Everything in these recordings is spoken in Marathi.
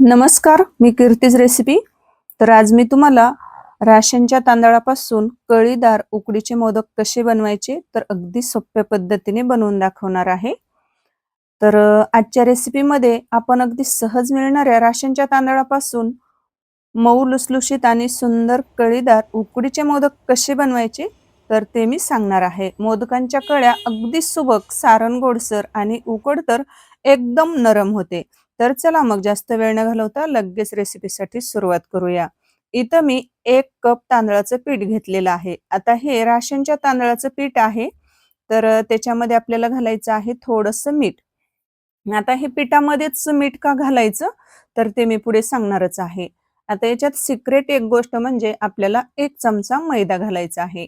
नमस्कार मी कीर्तीज रेसिपी. तर आज मी तुम्हाला राशनच्या तांदळापासून कळीदार उकडीचे मोदक कसे बनवायचे तर अगदी सोप्या पद्धतीने बनवून दाखवणार आहे. तर आजच्या रेसिपीमध्ये आपण अगदी सहज मिळणाऱ्या राशनच्या तांदळापासून मऊ लुसलुशीत आणि सुंदर कळीदार उकडीचे मोदक कसे बनवायचे तर ते मी सांगणार आहे. मोदकांच्या कळ्या अगदी सुबक सारण गोडसर आणि उकड तर एकदम नरम होते. तर चला मग जास्त वेळ न घालवता लगेच रेसिपीसाठी सुरुवात करूया. इथं मी एक कप तांदळाचं पीठ घेतलेलं आहे. आता हे राशनच्या तांदळाचं पीठ आहे. तर त्याच्यामध्ये आपल्याला घालायचं आहे थोडंसं मीठ. आता हे पिठामध्येच मीठ का घालायचं? तर ते मी पुढे सांगणारच आहे. आता याच्यात सिक्रेट एक गोष्ट म्हणजे आपल्याला एक चमचा मैदा घालायचा आहे.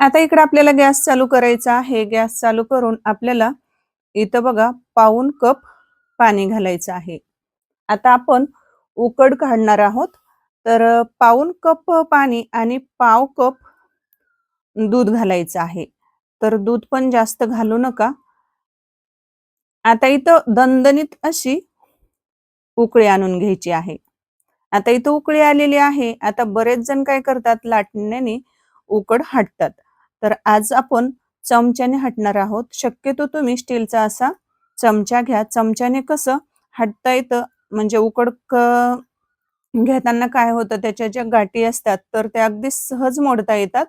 आता इकडे आपल्याला गॅस चालू करायचा आहे. गॅस चालू करून आपल्याला इथं बघा पाऊन कप पाणी घालायचं आहे. आता आपण उकड काढणार आहोत. तर पाऊन कप पाणी आणि पाव कप दूध घालायचं आहे. तर दूध पण जास्त घालू नका. आता इथं दणदणीत अशी उकळी आणून घ्यायची आहे. आता इथं उकळी आलेली आहे. आता बरेच जण काय करतात लाटण्याने उकड हटतात. तर आज आपण चमच्याने हटणार आहोत. शक्यतो तुम्ही स्टीलचा असा चमचा घ्या. चमच्याने कसं हटता येतं म्हणजे उकड घेताना काय होतं त्याच्या ज्या गाठी असतात तर त्या अगदी सहज मोडता येतात.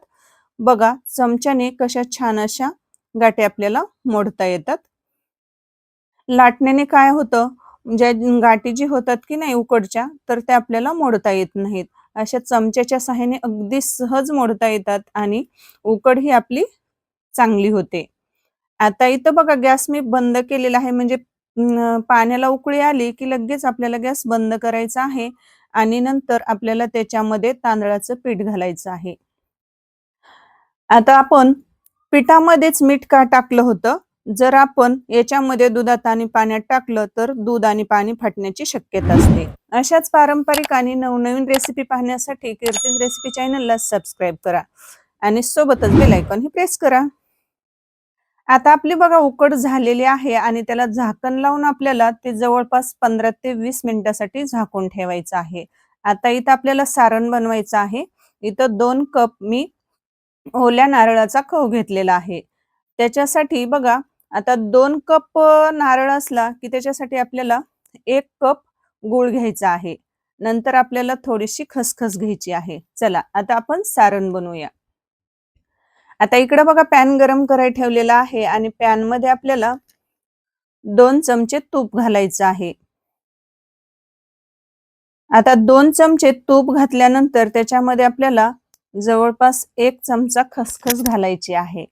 बघा चमच्याने कशा छान अशा गाठी आपल्याला मोडता येतात. लाटण्याने काय होतं ज्या गाठी जी होतात की नाही उकडच्या तर त्या आपल्याला मोडता येत नाहीत. अशा चमच्याच्या सहाय्याने अगदी सहज मोडता येतात आणि उकड ही आपली चांगली होते. आता इथं बघा गॅस मी बंद केलेला आहे. म्हणजे पाण्याला उकळी आली की लगेच आपल्याला गॅस बंद करायचा आहे आणि नंतर आपल्याला त्याच्यामध्ये तांदळाचं पीठ घालायचं आहे. आता आपण पिठामध्येच मीठ का टाकलं होतं? जर आपण याच्यामध्ये दुधात आणि पाण्यात टाकलं तर दूध आणि पाणी फाटण्याची शक्यता असते. अशाच पारंपरिक आणि नवनवीन रेसिपी पाहण्यासाठी कीर्तीज रेसिपी चॅनलला सबस्क्राईब करा आणि सोबतच बेलायकॉन ही प्रेस करा. आता आपली बघा उकड झालेली आहे आणि त्याला झाकण लावून आपल्याला ते जवळपास पंधरा ते वीस मिनिटासाठी झाकून ठेवायचं आहे. आता इथं आपल्याला सारण बनवायचं आहे. इथं दोन कप मी ओल्या नारळाचा खव घेतलेला आहे. त्याच्यासाठी बघा आता दोन कप नारळ असला की त्याच्यासाठी आपल्याला एक कप गूळ घ्यायचा आहे. नंतर आपल्याला थोडीशी खसखस घ्यायची आहे. चला आता आपण सारण बनवूया. आता इकडे बघा पॅन गरम करायला ठेवलेला आहे आणि पॅनमध्ये आपल्याला दोन चमचे तूप घालायचं आहे. आता दोन चमचे तूप घातल्यानंतर त्याच्यामध्ये आपल्याला जवळपास एक चमचा खसखस घालायची आहे.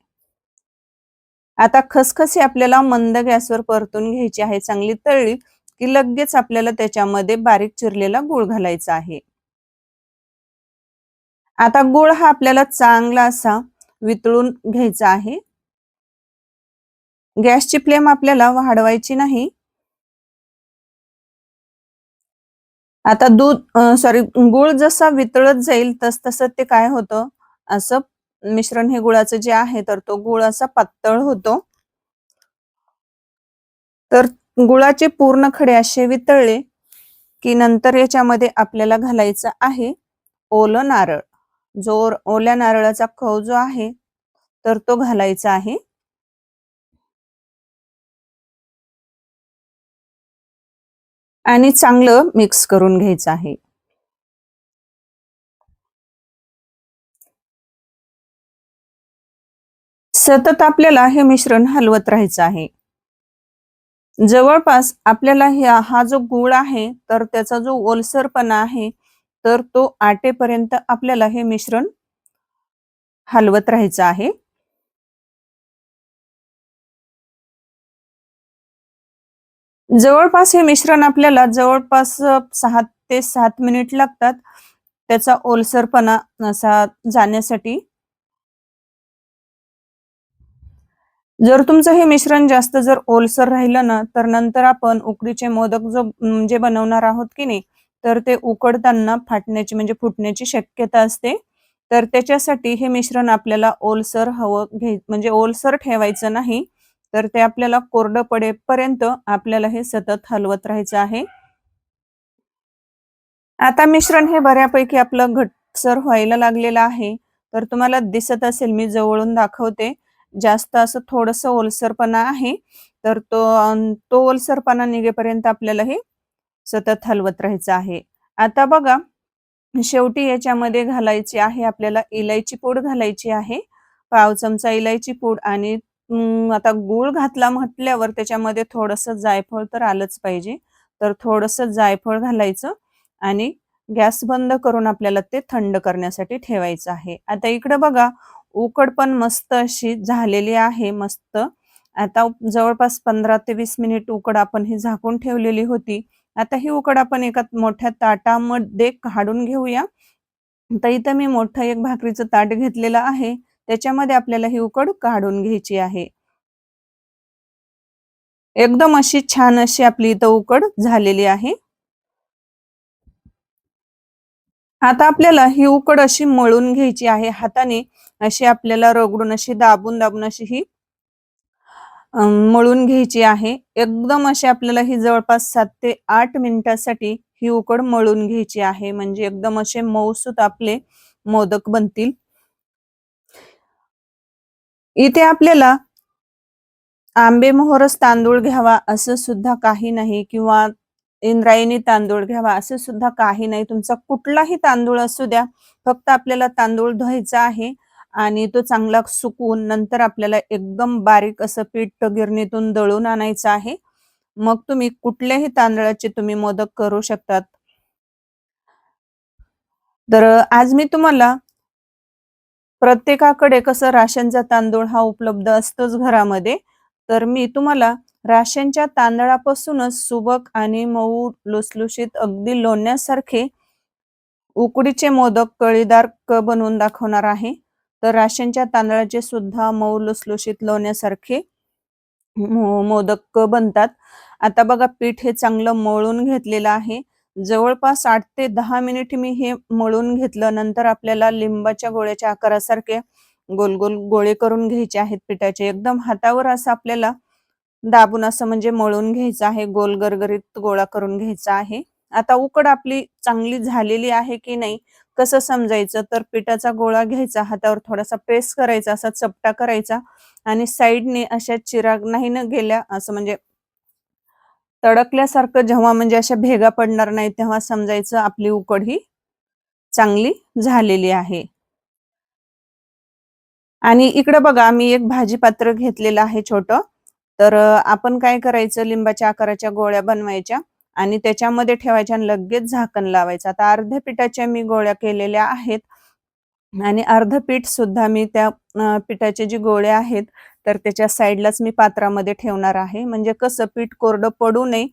आता खसखस ही आपल्याला मंद गॅसवर परतून घ्यायची आहे चांगली तळली की लगेच आपल्याला त्याच्यामध्ये बारीक चिरलेला गुळ घालायचा आहे. आता गुळ हा आपल्याला चांगला असा वितळून घ्यायचा आहे. गॅसची फ्लेम आपल्याला वाढवायची नाही. आता दूध सॉरी गुळ जसा वितळत जाईल तस तसं ते काय होतं? असं मिश्रण हे गुळाचं जे आहे तर तो गुळ असा पातळ होतो. तर गुळाचे पूर्ण खडे असे वितळले की नंतर याच्यामध्ये आपल्याला घालायचं आहे ओलं नारळ. जो ओल्या नारळाचा खव जो आहे तर तो घालायचा आहे. आणि चांगलं मिक्स करून घ्यायचं आहे. सतत आपल्याला हे मिश्रण हलवत राहायचं आहे. जवळपास आपल्याला हा जो गुळ आहे तर त्याचा जो ओलसरपणा आहे तर तो आटेपर्यंत आपल्याला हे मिश्रण हलवत राहायचं आहे. जवळपास हे मिश्रण आपल्याला जवळपास सहा ते सात मिनिट लागतात. त्याचा ओलसरपणा असा जाण्यासाठी. जर तुमचं हे मिश्रण जास्त जर ओलसर राहिलं ना तर नंतर आपण उकडीचे मोदक जो म्हणजे जे बनवणार आहोत की नाही तर ते उकडताना फाटण्याची म्हणजे फुटण्याची शक्यता असते. तर त्याच्यासाठी हे मिश्रण आपल्याला ओलसर हवं घे म्हणजे ओलसर ठेवायचं नाही. तर ते आपल्याला कोरडं पडेपर्यंत आपल्याला हे सतत हलवत राहायचं आहे. आता मिश्रण हे बऱ्यापैकी आपलं घटसर व्हायला लागलेलं आहे. तर तुम्हाला दिसत असेल मी जवळून दाखवते. जास्त असं थोडस ओलसरपणा आहे. तर तो तो ओलसरपणा निघेपर्यंत आपल्याला हे सतत हलवत राहायचं आहे. आता बघा शेवटी याच्यामध्ये घालायची आहे आपल्याला इलायची पूड घालायची आहे. पाव चमचा इलायची पूड आणि आता गूळ घातला म्हटल्यावर त्याच्यामध्ये थोडस जायफळ तर आलंच पाहिजे. तर थोडस जायफळ घालायचं आणि गॅस बंद करून आपल्याला ते थंड करण्यासाठी ठेवायचं आहे. आता इकडे बघा उकड पण मस्त अशी झालेली आहे मस्त. आता जवळपास पंधरा ते वीस मिनिट उकड आपण ही झाकून ठेवलेली होती. आता ही उकड आपण एका मोठ्या ताटामध्ये काढून घेऊया. तर इथं मी मोठं एक भाकरीचं ताट घेतलेलं आहे. त्याच्यामध्ये आपल्याला ही उकड काढून घ्यायची आहे. एकदम अशी छान अशी आपली इथं उकड झालेली आहे. आता आपल्याला ही उकड अशी मळून घ्यायची आहे. हाताने अशी आपल्याला रगडून अशी दाबून दाबून अशी ही मळून घ्यायची आहे. एकदम अशी आपल्याला ही जवळपास सात ते आठ मिनिटासाठी ही उकड मळून घ्यायची आहे. म्हणजे एकदम असे मऊसूत आपले मोदक बनतील. इथे आपल्याला आंबे तांदूळ घ्यावा असं सुद्धा काही नाही किंवा इंद्रायणी तांदूळ घ्यावा असं सुद्धा काही नाही. तुमचा कुठलाही तांदूळ असू द्या फक्त आपल्याला तांदूळ धुवायचा आहे. आणि तो चांगला सुकवून नंतर आपल्याला एकदम बारीक असं पीठ गिरणीतून दळून आणायचं आहे. मग तुम्ही कुठल्याही तांदळाचे तुम्ही मोदक करू शकतात. तर आज मी तुम्हाला प्रत्येकाकडे कसं राशनचा तांदूळ हा उपलब्ध असतोच घरामध्ये तर मी तुम्हाला राशनच्या तांदळापासूनच सुबक आणि मऊ लुसलुशीत अगदी लोण्यासारखे उकडीचे मोदक कळीदार क बनवून दाखवणार आहे. तर राशनच्या तांदळाचे सुद्धा मऊ लुसलुशीत लोण्यासारखे मोदक बनतात. आता बघा पीठ हे चांगलं मळून घेतलेलं आहे. जवळपास आठ ते दहा मिनिट मी हे मळून घेतलं. नंतर आपल्याला लिंबाच्या गोळ्याच्या आकारासारखे गोल गोल गोळे करून घ्यायचे आहेत पिठाचे. एकदम हातावर असं आपल्याला दाबून असं म्हणजे मळून घ्यायचं आहे. गोल गरगरीत गोळा करून घ्यायचा आहे. आता उकड आपली चांगली झालेली आहे की नाही कसं समजायचं? तर पिठाचा गोळा घ्यायचा हातावर थोडासा प्रेस करायचा असा चपटा करायचा आणि साईडने अशा चिराग नाही न गेल्या असं म्हणजे तडकल्यासारखं जेव्हा म्हणजे अशा भेगा पडणार नाही तेव्हा समजायचं आपली उकड ही चांगली झालेली आहे. आणि इकडे बघा मी एक भाजी पात्र घेतलेलं आहे छोट. तर आपण काय करायचं? लिंबाच्या आकाराच्या गोळ्या बनवायच्या. आणि त्याच्यामध्ये ठेवायच्या आणि लगेच झाकण लावायचं. आता अर्ध्या पिठाच्या मी गोळ्या केलेल्या आहेत आणि अर्ध पीठ सुद्धा मी त्या पिठाचे जी गोळ्या आहेत तर त्याच्या साईडलाच मी पात्रामध्ये ठेवणार आहे. म्हणजे कसं पीठ कोरडं पडू नये.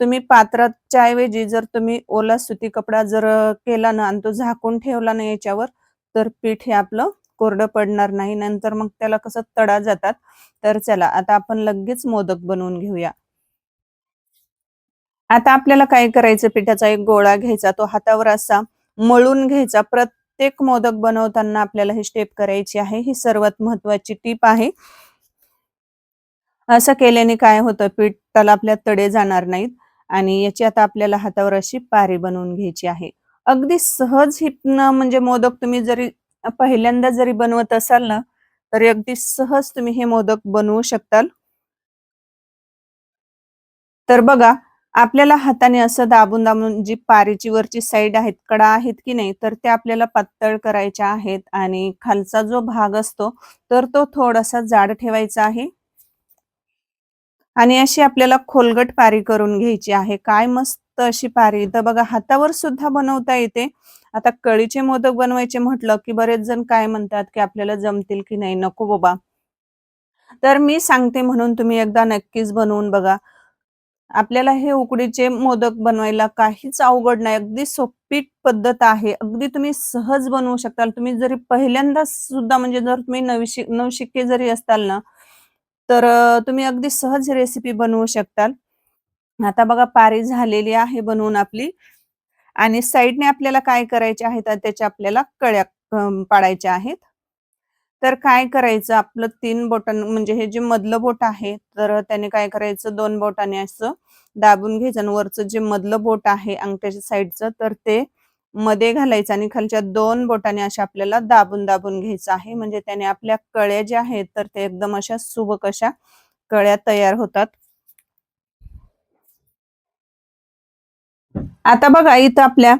तुम्ही पात्राच्या ऐवजी जर तुम्ही ओला सुती कपडा जर केला ना आणि तो झाकून ठेवला ना याच्यावर तर पीठ हे आपलं कोरडं पडणार नाही. नंतर मग त्याला कसं तडा जातात. तर चला आता आपण लगेच मोदक बनवून घेऊया. आता आपल्याला काय करायचं? पिठाचा एक गोळा घ्यायचा तो हातावर असा मळून घ्यायचा. प्रत्येक मोदक बनवताना आपल्याला ही स्टेप करायची आहे. ही सर्वात महत्वाची टीप आहे. असं केल्याने काय होतं? पिठाला आपल्या तडे जाणार नाहीत आणि याची आता आपल्याला हातावर अशी पारी बनवून घ्यायची आहे. अगदी सहज ही म्हणजे मोदक तुम्ही जरी पहिल्यांदा जरी बनवत असाल ना तरी अगदी सहज तुम्ही हे मोदक बनवू शकताल. तर बघा आपल्याला हाताने असं दाबून दाबून जी पारीची वरची साईड आहेत कडा आहेत की नाही तर त्या आपल्याला पातळ करायच्या आहेत आणि खालचा जो भाग असतो तर तो थोडासा जाड ठेवायचा आहे. आणि अशी आपल्याला खोलगट पारी करून घ्यायची आहे. काय मस्त अशी पारी. तर बघा हातावर सुद्धा बनवता येते. आता कळीचे मोदक बनवायचे म्हटलं की बरेच जण काय म्हणतात की आपल्याला जमतील की नाही नको बाबा. तर मी सांगते म्हणून तुम्ही एकदा नक्कीच बनवून बघा. आपल्याला हे उकडीचे मोदक बनवायला काहीच अवघड नाही. अगदी सोपी पद्धत आहे. अगदी तुम्ही सहज बनवू शकताल. तुम्ही जरी पहिल्यांदा सुद्धा म्हणजे जर तुम्ही नवशिक नवशिक्के जरी असताल ना तर तुम्ही अगदी सहज रेसिपी बनवू शकताल. आता बघा पारी झालेली आहे बनवून आपली. आणि साईडने आपल्याला काय करायचे आहेत त्याच्या आपल्याला कळ्या पाडायच्या आहेत. तर काय करायचं? आपलं तीन बोटां म्हणजे हे जे मधलं बोट आहे तर त्याने काय करायचं? दोन बोटाने असं दाबून घ्यायचं आणि वरचं जे मधलं बोट आहे अंगठ्याच्या साईडचं तर ते मध्ये घालायचं आणि खालच्या दोन बोटाने अशा आपल्याला दाबून दाबून घ्यायचं आहे. म्हणजे त्याने आपल्या कळ्या ज्या आहेत तर ते एकदम अशा सुबक अशा कळ्या तयार होतात. आता बघा इथं आपल्या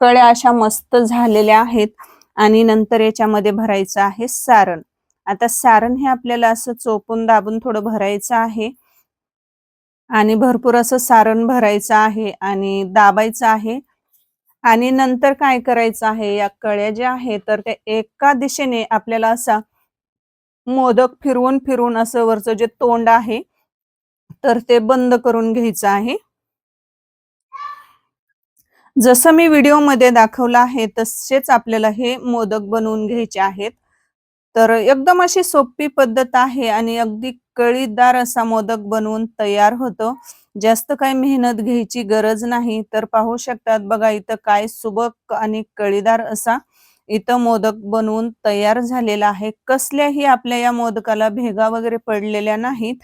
कळ्या अशा मस्त झालेल्या आहेत. आणि नंतर याच्यामध्ये भरायचं आहे सारण. आता सारण हे आपल्याला असं चोपून दाबून थोडं भरायचं आहे. आणि भरपूर असं सारण भरायचं आहे आणि दाबायचं आहे. आणि नंतर काय करायचं आहे? या कळ्या ज्या आहेत तर त्या एका दिशेने आपल्याला असा मोदक फिरवून फिरवून असं वरचं जे तोंड आहे तर ते बंद करून घ्यायचं आहे. जसं मी व्हिडिओमध्ये दाखवलं आहे तसेच आपल्याला हे मोदक बनवून घ्यायचे आहेत. तर एकदम अशी सोपी पद्धत आहे आणि अगदी कळीदार असा मोदक बनवून तयार होतो. जास्त काही मेहनत घ्यायची गरज नाही. तर पाहू शकतात बघा इथं काय सुबक आणि कळीदार असा इथं मोदक बनवून तयार झालेला आहे. कसल्याही आपल्या या मोदकाला भेगा वगैरे पडलेल्या नाहीत.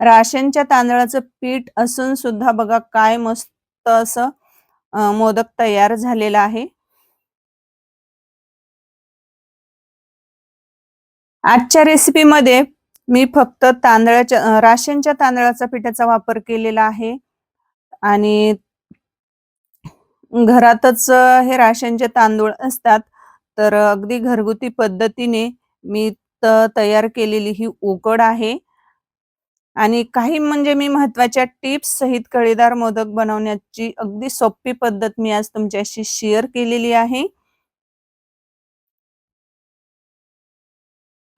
राशनच्या तांदळाचं पीठ असून सुद्धा बघा काय मस्त असं मोदक तयार झालेला आहे. आजच्या रेसिपीमध्ये मी फक्त तांदळाच्या राशनच्या तांदळाचा पिठाचा वापर केलेला आहे. आणि घरातच हे राशनचे तांदूळ असतात तर अगदी घरगुती पद्धतीने मी तयार केलेली ही उकड आहे. आणि काही म्हणजे मी महत्त्वाच्या टिप्स सहित कळीदार मोदक बनवण्याची अगदी सोपी पद्धत मी आज तुमच्याशी शेअर केलेली आहे.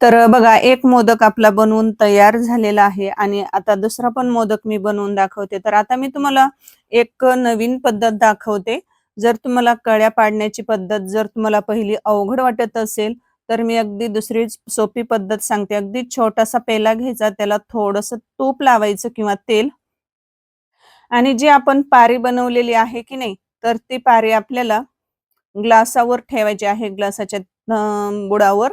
तर बघा एक मोदक आपला बनवून तयार झालेला आहे आणि आता दुसरा पण मोदक मी बनवून दाखवते. तर आता मी तुम्हाला एक नवीन पद्धत दाखवते. जर तुम्हाला कळ्या पाडण्याची पद्धत जर तुम्हाला पहिली अवघड वाटत असेल तर मी अगदी दुसरी सोपी पद्धत सांगते. अगदी छोटासा पेला घ्यायचा त्याला थोडस तूप लावायचं किंवा तेल. आणि जी आपण पारी बनवलेली आहे की नाही तर ती पारी आपल्याला ग्लासावर ठेवायची आहे ग्लासाच्या बुडावर.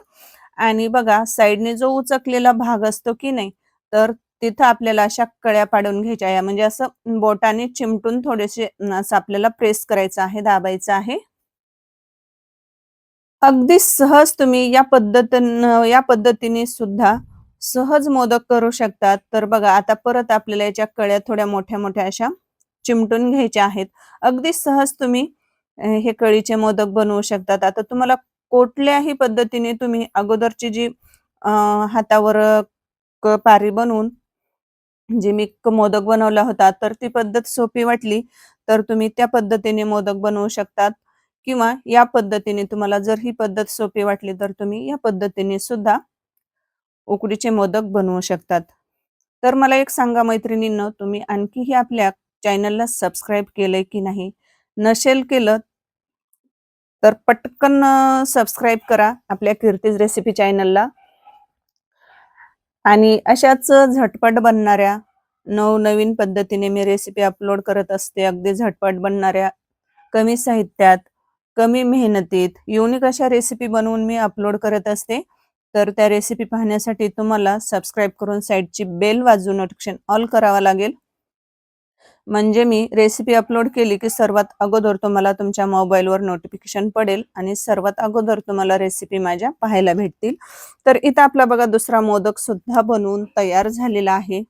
आणि बघा साईडने जो उचकलेला भाग असतो की नाही तर तिथं आपल्याला अशा कळ्या पाडून घ्यायच्या. म्हणजे असं बोटाने चिमटून थोडेसे असं आपल्याला प्रेस करायचं आहे दाबायचं आहे. अगदी सहज तुम्ही या पद्धतीनं या पद्धतीने सुद्धा सहज मोदक करू शकतात. तर बघा आता परत आपल्याला याच्या कळ्या थोड्या मोठ्या मोठ्या अशा चिमटून घ्यायच्या आहेत. अगदी सहज तुम्ही हे कळीचे मोदक बनवू शकतात. आता तुम्हाला कुठल्याही पद्धतीने तुम्ही अगोदरची जी हातावर पारी बनवून जे मी मोदक बनवला होता तर ती पद्धत सोपी वाटली तर तुम्ही त्या पद्धतीने मोदक बनवू शकतात. किंवा या पद्धतीने तुम्हाला जर ही पद्धत सोपी वाटली तर तुम्ही या पद्धतीने सुद्धा उकडीचे मोदक बनवू शकतात. तर मला एक सांगा मैत्रिणींनो तुम्ही आणखीही आपल्या चॅनलला सबस्क्राईब केलंय की नाही? नसेल केलं तर पटकन सबस्क्राईब करा आपल्या कीर्तीज रेसिपी चॅनलला. आणि अशाच झटपट बनणाऱ्या नवनवीन पद्धतीने मी रेसिपी अपलोड करत असते. अगदी झटपट बनणाऱ्या कमी साहित्यात कमी मेहनतीत युनिक अशा रेसिपी बनवून मी अपलोड करत असते. तर त्या रेसिपी पाहण्यासाठी तुम्हाला सबस्क्राईब करून साईडची बेल वाजून नोटिफिकेशन ऑल करावा लागेल. म्हणजे मी रेसिपी अपलोड केली की सर्वात अगोदर तुम्हाला तुमच्या मोबाईलवर नोटिफिकेशन पडेल आणि सर्वात अगोदर तुम्हाला रेसिपी माझ्या पाहायला भेटतील. तर इथं आपला बघा दुसरा मोदक सुद्धा बनवून तयार झालेला आहे.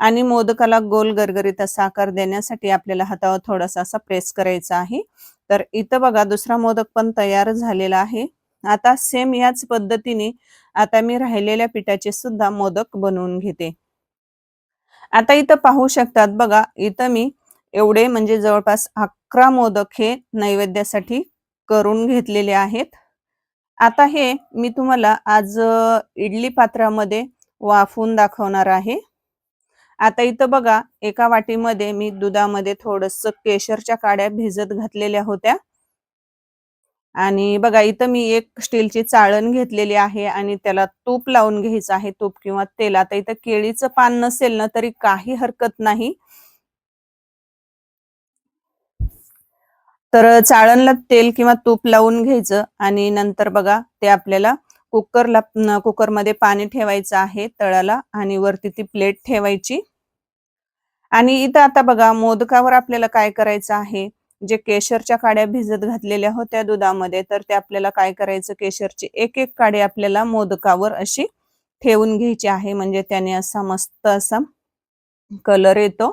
आणि मोदकाला गोल गरगरीत असा आकार देण्यासाठी आपल्याला हातावर थोडासा असा प्रेस करायचा आहे. तर इथं बघा दुसरा मोदक पण तयार झालेला आहे. आता सेम याच पद्धतीने आता मी राहिलेल्या पिठाचे सुद्धा मोदक बनवून घेते. आता इथं पाहू शकतात बघा इथं मी एवढे म्हणजे जवळपास अकरा मोदक हे नैवेद्यासाठी करून घेतलेले आहेत. आता हे मी तुम्हाला आज इडली पात्रामध्ये वाफून दाखवणार आहे. आता इथं बघा एका वाटीमध्ये मी दुधामध्ये थोडस केशरच्या काड्या भिजत घातलेल्या होत्या. आणि बघा इथं मी एक स्टीलची चाळण घेतलेली आहे आणि त्याला तूप लावून घ्यायचं आहे तूप किंवा तेल. आता इथं केळीचं पान नसेल ना तरी काही हरकत नाही. तर चाळणला तेल किंवा तूप लावून घ्यायचं आणि नंतर बघा ते आपल्याला कुकरला कुकरमध्ये पाणी ठेवायचं आहे तळाला आणि वरती ती प्लेट ठेवायची. आणि इथं आता बघा मोदकावर आपल्याला काय करायचं आहे? जे केशरच्या काड्या भिजत घातलेल्या होत्या दुधामध्ये तर ते आपल्याला काय करायचं? केशरची एक एक काडी आपल्याला मोदकावर अशी ठेवून घ्यायची आहे. म्हणजे त्याने असा मस्त असा कलर येतो.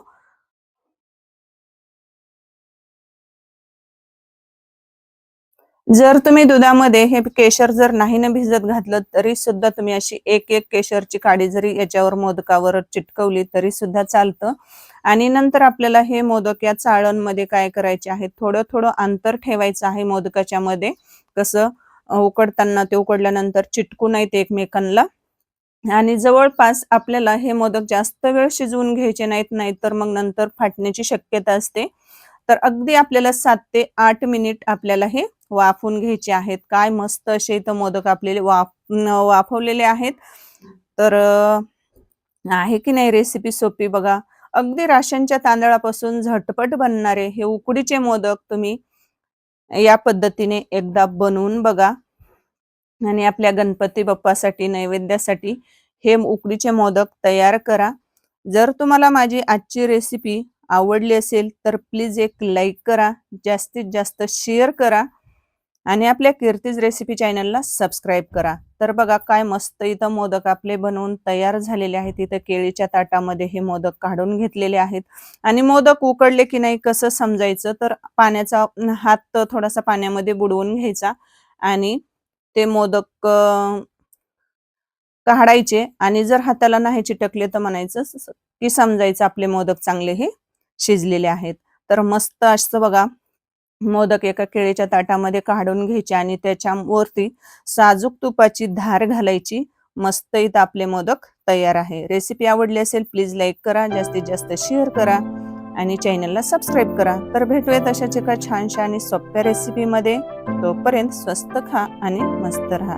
जर तुम्ही दुधामध्ये हे केशर जर नाही ना भिजत घातलं तरी सुद्धा तुम्ही अशी एक एक केशरची काडी जरी याच्यावर मोदकावर चिटकवली तरी सुद्धा चालतं. आणि नंतर आपल्याला हे मोदक या चाळणमध्ये काय करायचे आहे? थोडं थोडं अंतर ठेवायचं आहे मोदकाच्या मध्ये. कसं? उकडताना ते उकडल्यानंतर चिटकू नाहीत एकमेकांना. आणि जवळपास आपल्याला हे मोदक जास्त वेळ शिजवून घ्यायचे नाहीत नाहीतर तर मग नंतर फाटण्याची शक्यता असते. तर अगदी आपल्याला सात ते आठ मिनिट आपल्याला हे वाफवून घ्यायचे आहेत. काय मस्त असे इथं मोदक आपल्याला वाफ वाफवलेले आहेत. तर आहे की नाही रेसिपी सोपी बघा. अगदी राशनच्या तांदळापासून झटपट बनणारे हे उकडीचे मोदक तुम्ही या पद्धतीने एकदा बनवून बघा. आणि आपल्या गणपती बाप्पासाठी नैवेद्यासाठी हे उकडीचे मोदक तयार करा. जर तुम्हाला माझी आजची रेसिपी आवडली असेल तर प्लीज एक लाईक करा. जास्तीत जास्त शेअर करा. आणि आपल्या कीर्तीज रेसिपी चॅनलला सबस्क्राईब करा. तर बघा काय मस्त इथं मोदक आपले बनवून तयार झालेले आहेत. इथं केळीच्या ताटामध्ये हे मोदक काढून घेतलेले आहेत. आणि मोदक उकडले की नाही कसं समजायचं? तर पाण्याचा हात थोडासा पाण्यामध्ये बुडवून घ्यायचा आणि ते मोदक काढायचे. आणि जर हाताला नाही चिटकले तर म्हणायचं की समजायचं आपले मोदक चांगले हे शिजलेले आहेत. तर मस्त असं बघा मोदक एका केळीच्या ताटामध्ये काढून घ्यायचे आणि त्याच्यावरती साजूक तुपाची धार घालायची. मस्त इथं आपले मोदक तयार आहे. रेसिपी आवडली असेल प्लीज लाईक करा. जास्तीत जास्त शेअर करा. आणि चॅनलला सबस्क्राईब करा. तर भेटूयात अशाच एका छानशा आणि सोप्या रेसिपीमध्ये तोपर्यंत स्वस्त खा आणि मस्त राहा.